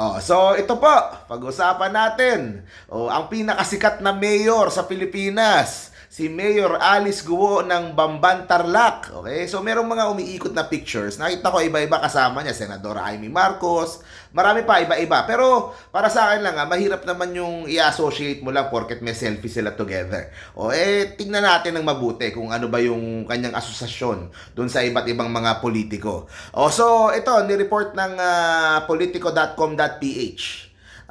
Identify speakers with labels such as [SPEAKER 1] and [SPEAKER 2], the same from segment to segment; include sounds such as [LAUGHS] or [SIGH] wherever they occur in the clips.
[SPEAKER 1] Oh, so ito po, pag-usapan natin. Oh, ang pinakasikat na mayor sa Pilipinas, si Mayor Alice Guo ng Bamban Tarlac. Okay? So merong mga umiikot na pictures. Nakita ko iba-iba kasama niya, Senador Amy Marcos, marami pa iba-iba. Pero para sa akin lang, ah, mahirap naman yung i-associate mo lang porket may selfie sila together. O eh, tingnan natin ng mabuti kung ano ba yung kanyang asosasyon doon sa iba't ibang mga politiko. O so, ito, ni-report ng ah, politico.com.ph.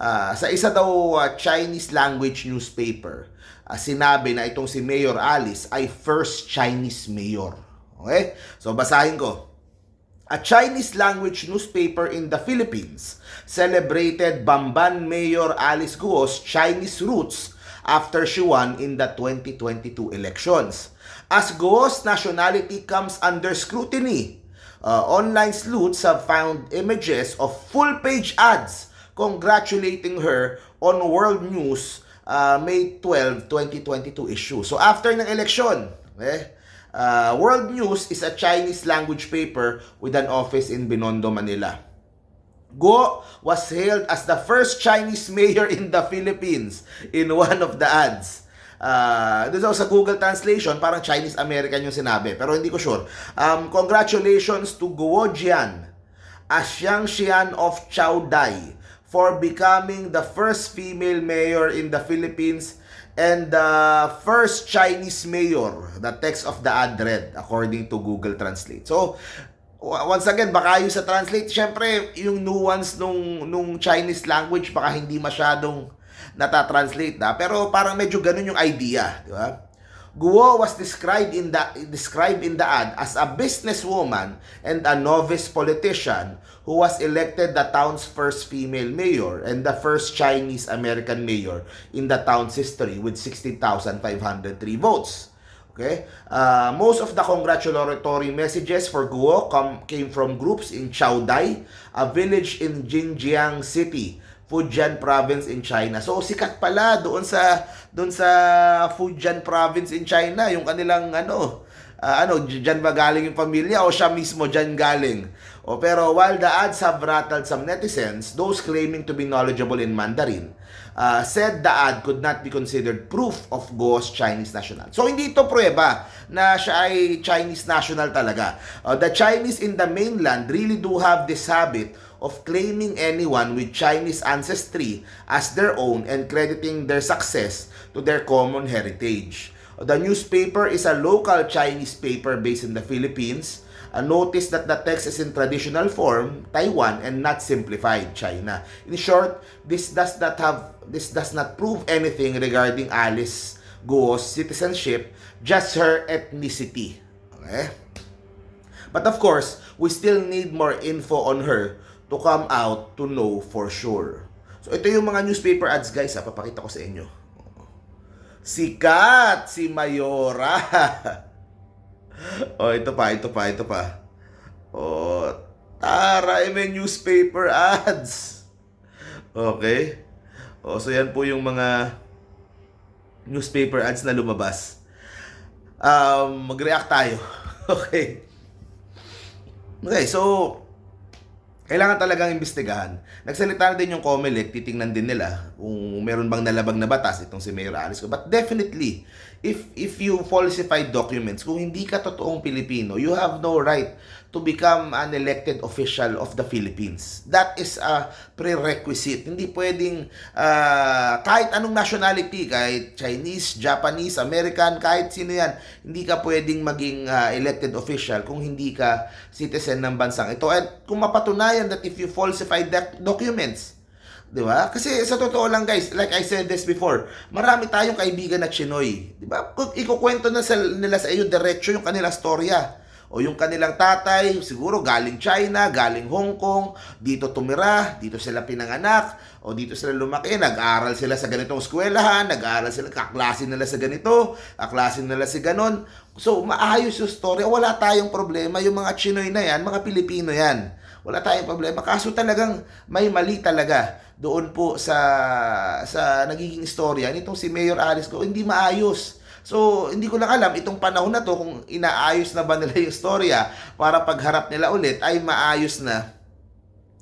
[SPEAKER 1] Ah, sa isa daw ah, Chinese language newspaper, ah, sinabi na itong si Mayor Alice ay first Chinese mayor. Okay? So basahin ko. A Chinese language newspaper in the Philippines celebrated Bamban Mayor Alice Guo's Chinese roots after she won in the 2022 elections. As Guo's nationality comes under scrutiny, uh, online sleuths have found images of full-page ads congratulating her on World News uh, May 12, 2022 issue. So after ng election, eh, uh, World News is a Chinese language paper with an office in Binondo, Manila. Guo was hailed as the first Chinese mayor in the Philippines in one of the ads. Uh, doon sa Google Translation, parang Chinese-American yung sinabi, pero hindi ko sure. Um, congratulations to Guo Jian, a Xiangxian of Chaodai, for becoming the first female mayor in the Philippines and the first Chinese mayor. The text of the ad read, according to Google Translate. So, once again, baka yung sa translate, syempre, yung nuance nung, nung Chinese language, baka hindi masyadong natatranslate na. Pero parang medyo ganun yung idea, di ba? Guo was described in the described in the ad as a businesswoman and a novice politician who was elected the town's first female mayor and the first Chinese American mayor in the town's history with 16,503 votes. Okay? Uh, most of the congratulatory messages for Guo come, came from groups in Chaodai, a village in Jinjiang City, Fujian province in China. So sikat pala doon sa doon sa Fujian province in China yung kanilang ano ah, ano diyan ba galing yung pamilya o siya mismo diyan galing. O pero while the ads have rattled some netizens, those claiming to be knowledgeable in Mandarin uh, said the ad could not be considered proof of Go's Chinese national. So hindi ito prueba na siya ay Chinese national talaga. Uh, the Chinese in the mainland really do have this habit of claiming anyone with Chinese ancestry as their own and crediting their success to their common heritage. The newspaper is a local Chinese paper based in the Philippines. A notice that the text is in traditional form, Taiwan, and not simplified China. In short, this does not have this does not prove anything regarding Alice Guo's citizenship, just her ethnicity. Okay? But of course, we still need more info on her to come out to know for sure. So ito yung mga newspaper ads guys, ha, papakita ko sa inyo. Sikat si Mayora. [LAUGHS] oh, ito pa, ito pa, ito pa. Oh, taray may newspaper ads. Okay? Oh, so yan po yung mga newspaper ads na lumabas. Um, mag-react tayo. [LAUGHS] okay. Okay, so kailangan talagang imbestigahan. Nagsalita na din yung COMELEC, titingnan din nila kung meron bang nalabag na batas itong si Mayor Alice. But definitely, if if you falsify documents, kung hindi ka totoong Pilipino, you have no right to become an elected official of the Philippines. That is a prerequisite. Hindi pwedeng ah, kahit anong nationality, kahit Chinese, Japanese, American, kahit sino yan, hindi ka pwedeng maging ah, elected official kung hindi ka citizen ng bansang ito. At kung mapatunayan that if you falsify doc- documents, Di ba? Kasi sa totoo lang guys, like I said this before, marami tayong kaibigan na Chinoy. Di ba? Kung ikukwento na sa, nila sa iyo diretso yung kanila storya. O yung kanilang tatay, siguro galing China, galing Hong Kong, dito tumira, dito sila pinanganak, o dito sila lumaki, nag-aral sila sa ganitong eskwelahan, nag-aral sila, kaklase nila sa ganito, kaklase nila sa ganon. So, maayos yung story. Wala tayong problema. Yung mga Chinoy na yan, mga Pilipino yan. Wala tayong problema. Kaso talagang may mali talaga doon po sa sa nagiging istorya nitong si Mayor Alice ko hindi maayos. So, hindi ko lang alam itong panahon na to kung inaayos na ba nila yung istorya para pagharap nila ulit ay maayos na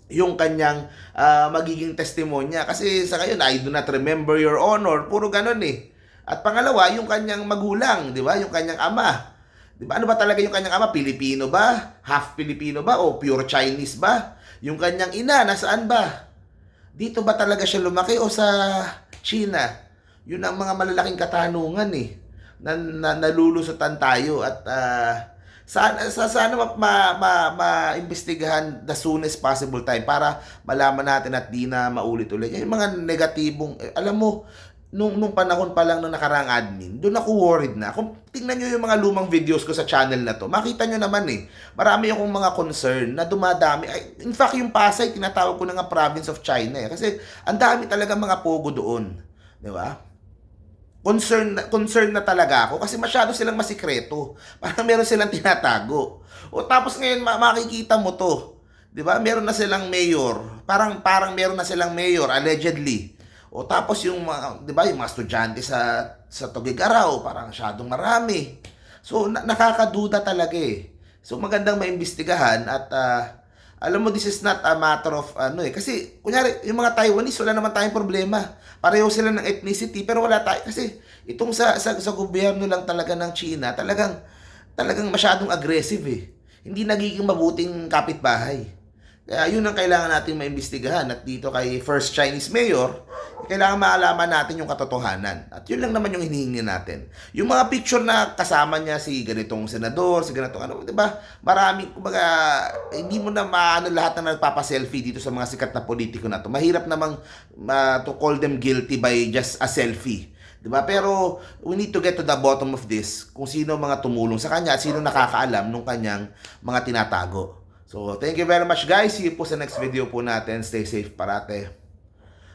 [SPEAKER 1] yung kanyang ah, magiging testimonya. Kasi sa ngayon, I do not remember your honor. Puro ganun eh. At pangalawa, yung kanyang magulang, di ba? Yung kanyang ama. Di ba? Ano ba talaga yung kanyang ama? Pilipino ba? Half Filipino ba? O pure Chinese ba? Yung kanyang ina, nasaan ba? Dito ba talaga siya lumaki o sa China? Yun ang mga malalaking katanungan eh. Na, na nalulusutan tayo at ah, sana sa sana ma, ma, ma, maimbestigahan the soonest possible time para malaman natin at di na maulit-ulit. Yung mga negatibong, eh, alam mo, nung, nung panahon pa lang ng nakarang admin, doon ako worried na. Kung tingnan nyo yung mga lumang videos ko sa channel na to, makita nyo naman eh, marami akong mga concern na dumadami. Ay, in fact, yung Pasay, tinatawag ko na nga province of China eh. Kasi ang dami talaga mga pogo doon. Di ba? Concern concern na talaga ako kasi masyado silang masikreto. [LAUGHS] Parang meron silang tinatago. O tapos ngayon ma- makikita mo to. 'Di ba? Meron na silang mayor. Parang parang meron na silang mayor allegedly. O tapos yung 'di ba, yung mga estudyante sa sa Tugigaraw, parang masyadong marami. So na- nakakaduda talaga eh. So magandang maimbestigahan at ah, alam mo, this is not a matter of ano eh. Kasi, kunyari, yung mga Taiwanese, wala naman tayong problema. Pareho sila ng ethnicity, pero wala tayo. Kasi, itong sa, sa, sa gobyerno lang talaga ng China, talagang, talagang masyadong aggressive eh. Hindi nagiging mabuting kapitbahay. Kaya yun ang kailangan natin maimbestigahan. At dito kay First Chinese Mayor, kailangan maalaman natin yung katotohanan. At yun lang naman yung hinihingi natin. Yung mga picture na kasama niya si ganitong senador, si ganitong ano, di ba? Marami, kumbaga, hindi mo na maano lahat na nagpapa-selfie dito sa mga sikat na politiko na to. Mahirap namang ma- to call them guilty by just a selfie. 'Di ba? Pero we need to get to the bottom of this kung sino mga tumulong sa kanya at sino nakakaalam nung kanyang mga tinatago. So, thank you very much guys. See you po sa next video po natin. Stay safe parate.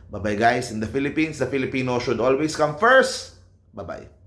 [SPEAKER 1] Bye-bye guys. In the Philippines, the Filipino should always come first. Bye-bye.